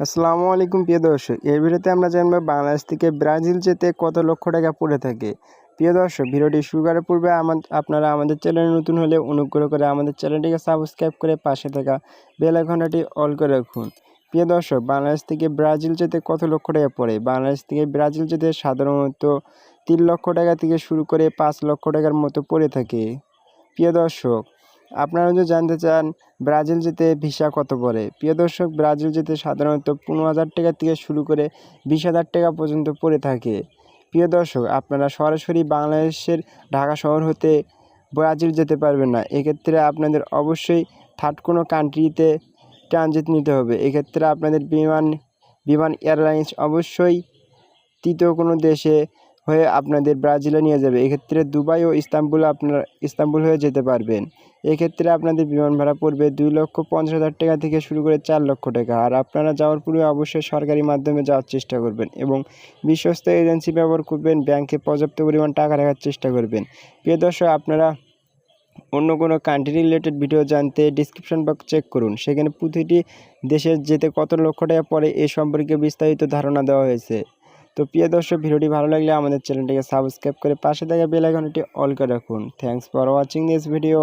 আসসালামু আলাইকুম, প্রিয় দর্শক। এই ভিডিওতে আমরা জানব বাংলাদেশ থেকে ব্রাজিল যেতে কত লক্ষ টাকা পড়ে থাকে। প্রিয় দর্শক, ভিডিওটি শুরু করার পূর্বে আপনারা আমাদের চ্যানেলে নতুন হলে অনুগ্রহ করে আমাদের চ্যানেলটিকে সাবস্ক্রাইব করে পাশে থাকা বেল আইকনটি অল করে রাখুন। প্রিয় দর্শক, বাংলাদেশ থেকে ব্রাজিল যেতে কত লক্ষ টাকা পড়ে? বাংলাদেশ থেকে ব্রাজিল যেতে সাধারণত তিন লক্ষ টাকা থেকে শুরু করে পাঁচ লক্ষ টাকার মতো পড়ে থাকে। প্রিয় দর্শক আপনারা যদি জানতে চান, ব্রাজিল যেতে ভিসা কত পড়ে প্রিয় দর্শক, ব্রাজিল যেতে সাধারণত পনেরো হাজার টাকা থেকে শুরু করে বিশ হাজার টাকা পর্যন্ত পড়ে থাকে। প্রিয় দর্শক, আপনারা সরাসরি বাংলাদেশের ঢাকা শহর হতে ব্রাজিল যেতে পারবেন না। এক্ষেত্রে আপনাদের অবশ্যই থার্ড কোনো কান্ট্রিতে ট্রানজিট নিতে হবে। এক্ষেত্রে আপনাদের বিমান বিমান এয়ারলাইন্স অবশ্যই তৃতীয় কোনো দেশে হয়ে আপনাদের ব্রাজিলে নিয়ে যাবে। এক্ষেত্রে দুবাই ও ইস্তাম্বুল আপনারা, ইস্তাম্বুল হয়ে যেতে পারবেন। এক্ষেত্রে আপনাদের বিমান ভাড়া পড়বে দুই লক্ষ পঞ্চাশ হাজার টাকা থেকে শুরু করে চার লক্ষ টাকা। আর আপনারা যাওয়ার পূর্বে অবশ্যই সরকারি মাধ্যমে যাওয়ার চেষ্টা করবেন এবং বিশ্বস্ত এজেন্সি ব্যবহার করবেন, ব্যাংকে পর্যাপ্ত পরিমাণ টাকা রাখার চেষ্টা করবেন। প্রিয় দর্শক, আপনারা অন্য কোনো কান্ট্রি রিলেটেড ভিডিও জানতে ডিসক্রিপশন বক্স চেক করুন। সেখানে প্রতিটি দেশে যেতে কত লক্ষ টাকা পড়ে এ সম্পর্কে বিস্তারিত ধারণা দেওয়া হয়েছে। তো প্রিয় দর্শক, ভিডিওটি ভালো লাগলে আমাদের চ্যানেলটিকে সাবস্ক্রাইব করে পাশে থাকা বেল আইকনটি অল করে রাখুন। Thanks for watching this video